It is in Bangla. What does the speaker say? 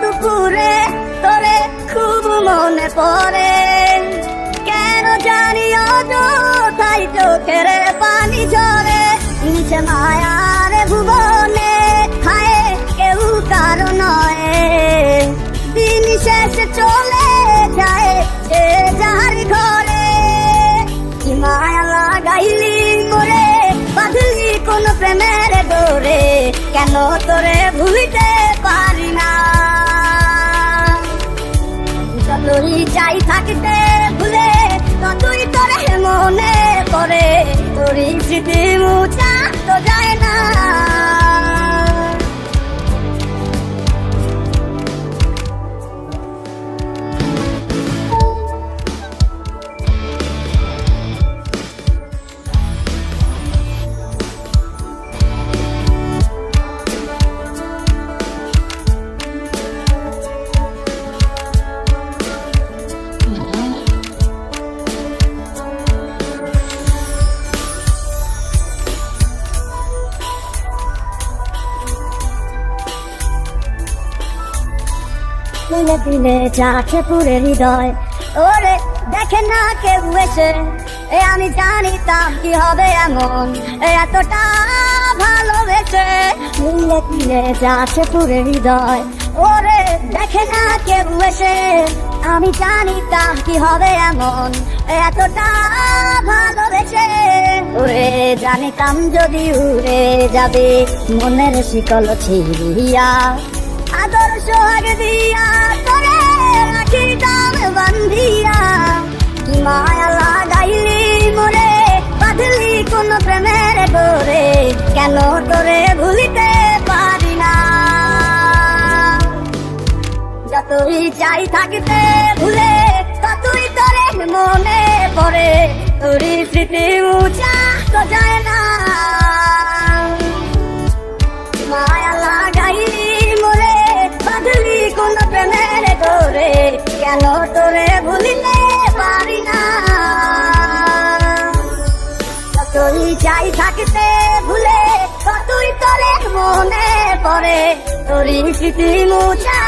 দুপুরে তোরে খুব মনে পড়ে। কেন জানি অযথাই চোখের পানি ঝরে। নিচে মায়ার ভুবনে খায় কেউ কারও নয়। দিন শেষে চলে যায় সে যার ঘরে। মায়া লাগাইলি করে বাঁধলি কোন প্রেমের ডোরে। কেন তোরে ভুলিতে ততই তোরে মনে করে তোর স্মৃতি মুছা তো যায় না দিনে দিনে যাচ্ছে পুরে হৃদয়, ওরে দেখে না কেউ এসে। এ আমি জানিতাম কি হবে এমন এতটা ভালোবেসে। দিনে দিনে যাচ্ছে পুরে হৃদয়, ওরে দেখে না কেউ এসে। আমি জানিতাম কি হবে এমন এতটা ভালোবেসে। ওরে জানিতাম যদি উড়ে যাবে, মনের শিকল ছিড়িয়া আদর সোহাগ দিয়া করে রাখি দাম বান্ধিয়া। কি মায়া লাগাইলি মরে, বাঁধলি কোন প্রেমের ডোরে। কেন তোরে ভুলিতে পারি না? যতই চাই থাকতে ভুলে, ততই তোরে মনে পড়ে। তোরই স্মৃতি উঁচা, তো যায় না থাকতে ভুলে কতই তোরে মনে পড়ে। তোর স্মৃতি মুছা